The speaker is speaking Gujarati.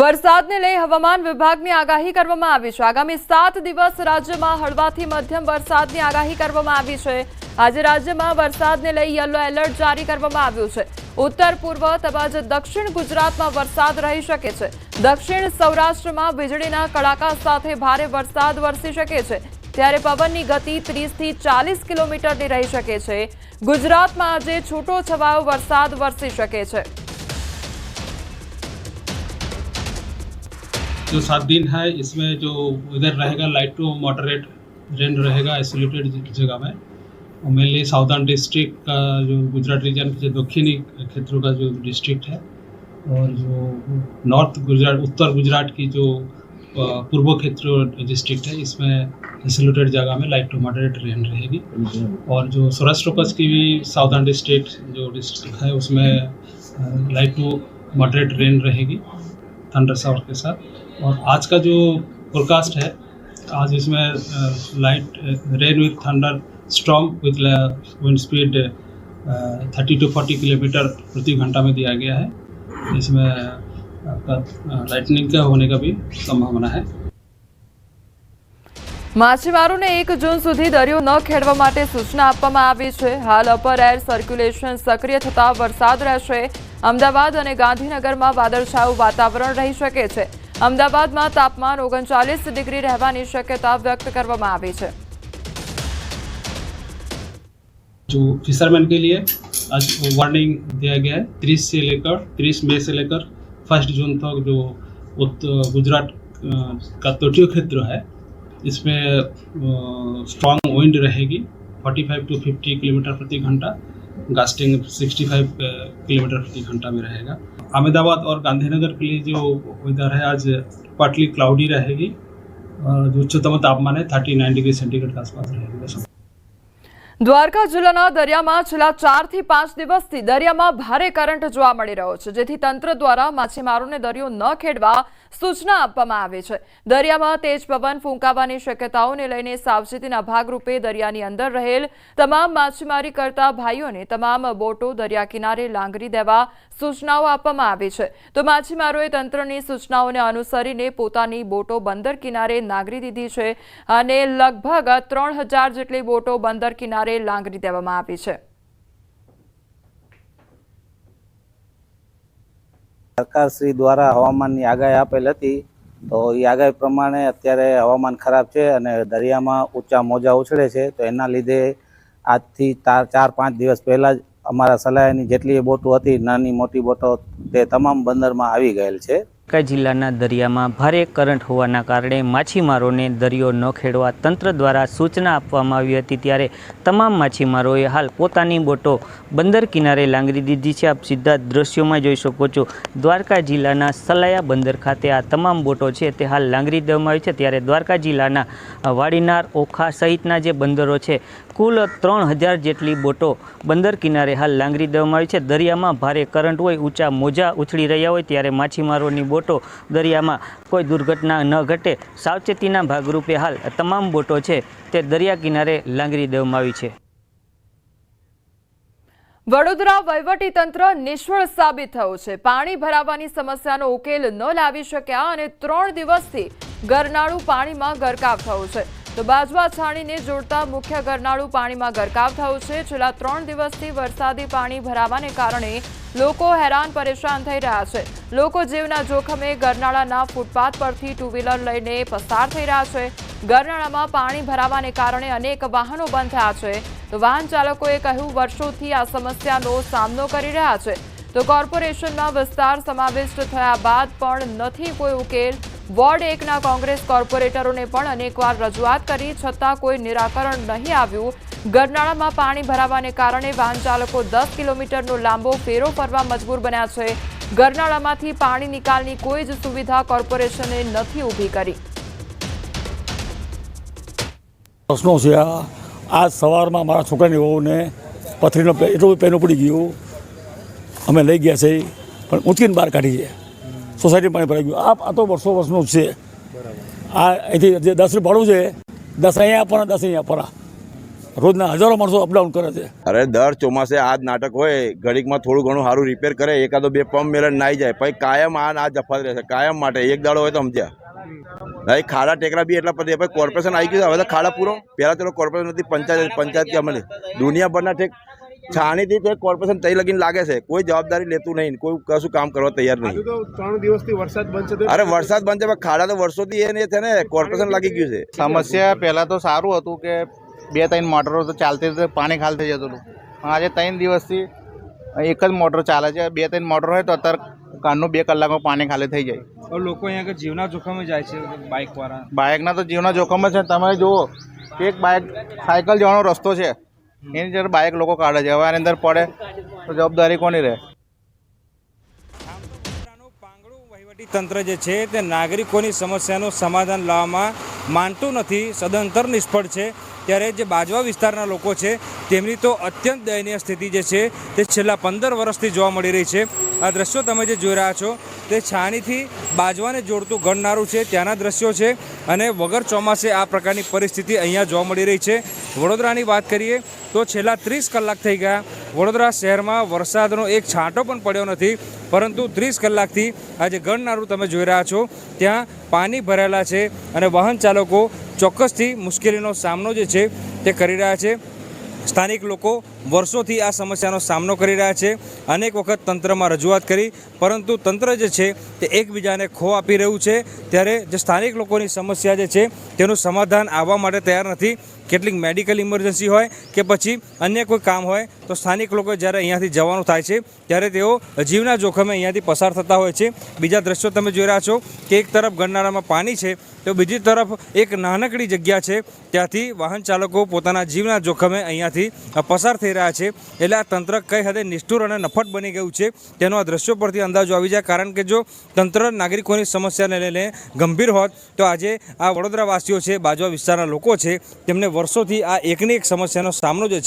વરસાદને લઈ હવામાન વિભાગની આગાહી કરવામાં આવી છે. આગામી સાત દિવસ રાજ્યમાં હળવાથી મધ્યમ વરસાદની આગાહી કરવામાં આવી છે. આજે રાજ્યમાં વરસાદને લઈ યલો એલર્ટ જારી કરવામાં આવ્યું છે. ઉત્તર, પૂર્વ તેમજ દક્ષિણ ગુજરાતમાં વરસાદ રહી શકે છે. દક્ષિણ સૌરાષ્ટ્રમાં વીજળીના કડાકા સાથે ભારે વરસાદ વરસી શકે છે. ત્યારે પવનની ગતિ ત્રીસથી ચાલીસ કિલોમીટરની રહી શકે છે. ગુજરાતમાં આજે છૂટો છવાયો વરસાદ વરસી શકે છે. जो सात दिन है, इसमें जो इधर रहेगा लाइट टू मॉडरेट रेन रहेगा आइसोलेटेड जगह में। और मेनली साउदर्न डिस्ट्रिक्ट का जो गुजरात रीजन के दक्षिणी क्षेत्रों का जो डिस्ट्रिक्ट है, और जो नॉर्थ गुजरात, उत्तर गुजरात की जो पूर्व क्षेत्र डिस्ट्रिक्ट है, इसमें आइसोलेटेड जगह में लाइट टू मॉडरेट रेन रहेगी। और जो सौराष्ट्र कच्छ की भी साउदर्न डिस्ट्रिक्ट जो डिस्ट्रिक्ट है, उसमें लाइट टू मॉडरेट रेन रहेगी। थंडर सावर के साथ। और आज का जो फोरकास्ट है, आज इसमें light rain with thunder strong with wind speed thirty to forty kilometre प्रति घंटा में दिया गया है। इसमें आपका लाइटनिंग का होने का भी संभावना है। માછીમારોને એક જૂન સુધી દરિયો ન ખેડવા માટે સૂચના આપવામાં આવી છે હાલ અપર એર સર્ક્યુલેશન સક્રિય થતા વરસાદ રહેશે અમદાવાદ અને ગાંધીનગરમાં વાદળછાયું વાતાવરણ રહી શકે છે અમદાવાદમાં તાપમાન ઓગણચાલીસ ડિગ્રી રહેવાની શક્યતા વ્યક્ત કરવામાં આવી છે जो फिशरमैन के लिए आज वार्निंग दिया गया है तीस से लेकर तीस मई से लेकर फर्स्ट जून तक जो उत्तर गुजरात अ, का तटीय क्षेत्र है इसमें स्ट्रॉन्ग विंड रहेगी 45 टू 50 किलोमीटर प्रति घंटा गास्टिंग 65 किलोमीटर प्रति घंटा में रहेगा। अहमदाबाद और गांधीनगर के लिए जो वेदर है, आज पार्टली क्लाउडी रहेगी, और जो उच्चतम तापमान है 39 डिग्री सेंटीग्रेड के आसपास रहेगा। દ્વારકા જિલ્લાના દરિયામાં છેલ્લા ચારથી પાંચ દિવસથી દરિયામાં ભારે કરંટ જોવા મળી રહ્યો છે, જેથી તંત્ર દ્વારા માછીમારોને દરિયો ન ખેડવા સૂચના આપવામાં આવી છે. દરિયામાં તેજ પવન ફૂંકાવાની શક્યતાઓને લઈને સાવચેતીના ભાગરૂપે દરિયાની અંદર રહેલ તમામ માછીમારી કરતા ભાઈઓને તમામ બોટો દરિયા કિનારે લાંગરી દેવા સૂચનાઓ આપવામાં આવી છે. તો માછીમારોએ તંત્રની સૂચનાઓને અનુસરીને પોતાની બોટો બંદર કિનારે નાગરી દીધી છે અને લગભગ ત્રણ જેટલી બોટો બંદર કિનારે લાંગરી દેવામાં આવી છે. સરકારશ્રી દ્વારા હવામાનની આગાહી આપેલ હતી. તો એ આગાહી પ્રમાણે અત્યારે હવામાન ખરાબ છે અને દરિયામાં ઊંચા મોજા ઉછળે છે. તો એના લીધે આજથી ચાર ચાર, પાંચ દિવસ પહેલાં જ અમારા સલાહની જેટલી બોટો હતી, નાની મોટી બોટો તે તમામ બંદરમાં આવી ગયેલ છે. દ્વારકા જિલ્લાના દરિયામાં ભારે કરંટ હોવાના કારણે માછીમારોને દરિયો ન ખેડવા તંત્ર દ્વારા સૂચના આપવામાં આવી હતી ત્યારે તમામ માછીમારોએ હાલ પોતાની બોટો બંદર કિનારે લાંગરી દીધી છે. આપ સીધા દ્રશ્યોમાં જોઈ શકો છો, દ્વારકા જિલ્લાના સલાયા બંદર ખાતે આ તમામ બોટો છે તે હાલ લાંગરી દેવામાં આવી છે. ત્યારે દ્વારકા જિલ્લાના વાડીનાર ઓખા સહિતના જે બંદરો છે કુલ ત્રણ હજાર જેટલી બોટો બંદર કિનારે હાલ લાંગરી દેવામાં આવી છે. દરિયામાં ભારે કરંટ હોય, ઊંચા મોજા ઉછળી રહ્યા હોય ત્યારે માછીમારોની બોટો દરિયામાં કોઈ દુર્ઘટના ન ઘટે. સાવચેતીના ભાગરૂપે હાલ તમામ બોટો છે તે દરિયા કિનારે લાંગરી દેવામાં આવી છે. વડોદરા વહીવટી તંત્ર નિષ્ફળ સાબિત થયું છે. પાણી ભરાવાની સમસ્યાનો ઉકેલ ન લાવી શક્યા અને ત્રણ દિવસથી ગરનાળું પાણીમાં ગરકાવ થયું છે. તો બાજવા છાણીને જોડતા મુખ્ય ગરનાળું પાણીમાં ગરકાવ થયું છે. છેલ્લા ત્રણ દિવસથી વરસાદી પાણી ભરાવાને કારણે લોકો હેરાન પરેશાન થઈ રહ્યા છે. લોકો જીવના જોખમે ગરનાળાના ફૂટપાથ પરથી ટુ વ્હીલર લઈને પસાર થઈ રહ્યા છે. ગરનાળામાં પાણી ભરાવાને કારણે અનેક વાહનો બંધ થયા છે. તો વાહન ચાલકોએ કહ્યું, વર્ષોથી આ સમસ્યાનો સામનો કરી રહ્યા છે. તો કોર્પોરેશનમાં વિસ્તાર સમાવિષ્ટ થયા બાદ પણ નથી કોઈ ઉકેલ. વોર્ડ એકના કોંગ્રેસ કોર્પોરેટરોને પણ અનેકવાર રજૂઆત કરી, છતાં કોઈ નિરાકરણ નહીં આવ્યું. ગરનાળામાં પાણી ભરાવાને કારણે વાહન ચાલકો દસ કિલોમીટરનો લાંબો ફેરો ફરવા મજબૂર બન્યા છે. ગરનાળામાંથી પાણી નિકાલની કોઈ જ સુવિધા કોર્પોરેશને નથી ઊભી કરી. પ્રશ્નો છે આજ સવારમાં મારા છોકરાની વહુને પથરીનો એટલું પેનું પડી ગયું. અમે લઈ ગયા છે, પણ ઊંચકીને બહાર કાઢી છે. સોસાયટી પાણી ભરાઈ ગયું. આ તો વર્ષો વર્ષનું જ છે. આ અહીંથી જે દસ ભાડું છે, દસ અહીંયા આપવાના, દસ અહીંયા આપવાના. રોજના હજારો માણસો અપડાઉન કરે છે. અરે દર ચોમાસે આ જ નાટક હોય. ઘડીકમાં થોડું ઘણું સારું રિપેર કરે, એકાદો બે પંપ મેળ નાઈ જાય. પછી કાયમ આ ના જફાત રહેશે. કાયમ માટે એક દાડો હોય તો સમજ્યા. ભાઈ, ખાડા ટેકરા બી એટલા પછી કોર્પોરેશન આવી ગયું હવે તો ખાડા પૂરો. પહેલાં ચલો કોર્પોરેશન નથી પંચાયત પંચાયત કે અમને દુનિયાભરના ઠેક છાણીથી તે કોર્પોરેશન તઈ લગીને લાગે છે. કોઈ જવાબદારી લેતું નહીં. કોઈ કશું કામ કરવા તૈયાર નહીં. તો ત્રણ દિવસથી વરસાદ બંધ છે અરે વરસાદ બંધ છે પણ ખાડા તો વર્ષોથી એ નહીં છે ને. કોર્પોરેશન લાગી ગયું છે. સમસ્યા પહેલાં તો સારું હતું કે બે ત્રણ મોટરો તો ચાલતી હતી પાણી ખાલી થઈ જતું હતું. પણ આજે ત્રણ દિવસથી એક જ મોટર ચાલે છે. બે ત્રણ મોટર હોય તો અત્યારે કાનનું બે કલાકમાં પાણી ખાલી થઈ જાય. લોકો અહીંયા આગળ જીવના જોખમે જાય છે બાઇક વાળા. બાઇકના તો જીવના જોખમ જ છે. તમે જુઓ એક બાઇક સાયકલ જવાનો રસ્તો છે. એની જયારે બાઇક લોકો કાઢે છે. હવે આની અંદર પડે તો જવાબદારી કોની રહે? તંત્ર જે છે તે નાગરિકોની સમસ્યાનું સમાધાન લાવવામાં માનતું નથી. સદંતર નિષ્ફળ છે. ત્યારે જે બાજવા વિસ્તારના લોકો છે, તેમની તો અત્યંત દયનીય સ્થિતિ જે છે, તે છેલ્લા પંદર વર્ષથી જોવા મળી રહી છે. આ દ્રશ્યો તમે જે જોઈ રહ્યા છો, તે છાણીથી બાજવાને જોડતું ગણનારું છે, ત્યાંના દ્રશ્યો છે અને વગર ચોમાસે આ પ્રકારની પરિસ્થિતિ અહીંયા જોવા મળી રહી છે. વડોદરાની વાત કરીએ, તો છેલ્લા ત્રીસ કલાક થઈ ગયા વડોદરા શહેરમાં વરસાદનો એક છાંટો પણ પડ્યો નથી, પરંતુ ત્રીસ કલાકથી આ જે ગણનારું તમે જોઈ રહ્યા છો. ત્યાં પાણી ભરેલા છે અને વાહન ચાલકો ચોક્કસથી મુશ્કેલીનો સામનો જે છે તે કરી રહ્યા છે. સ્થાનિક લોકો વર્ષોથી આ સમસ્યાનો સામનો કરી રહ્યા છે. અનેક વખત તંત્રમાં રજૂઆત કરી, પરંતુ તંત્ર જે છે તે એકબીજાને ખો આપી રહ્યું છે. ત્યારે જે સ્થાનિક લોકોની સમસ્યા જે છે, તેનું સમાધાન આવવા માટે તૈયાર નથી. કેટલીક મેડિકલ ઇમરજન્સી હોય કે પછી અન્ય કોઈ કામ હોય, તો સ્થાનિક લોકો જ્યારે અહીંયાથી જવાનું થાય છે, ત્યારે તેઓ જીવના જોખમે અહીંયાથી પસાર થતા હોય છે. બીજા દ્રશ્યો તમે જોઈ રહ્યા છો કે એક તરફ ગરનાળામાં પાણી છે, તો બીજી તરફ એક નાનકડી જગ્યા છે. ત્યાંથી વાહન ચાલકો પોતાના જીવના જોખમે અહીંયાથી પસાર થઈ રહ્યા છે. એટલે આ તંત્ર કઈ હદે નિષ્ઠુર અને નફટ બની ગયું છે તેનો આ દ્રશ્યો પરથી અંદાજો આવી જાય. કારણ કે જો તંત્ર નાગરિકોની સમસ્યાને લઈને ગંભીર હોત, તો આજે આ વડોદરાવાસીઓ છે બાજવા વિસ્તારના લોકો છે, તેમને વર્ષોથી આ એકની એક સમસ્યાનો સામનો જે છે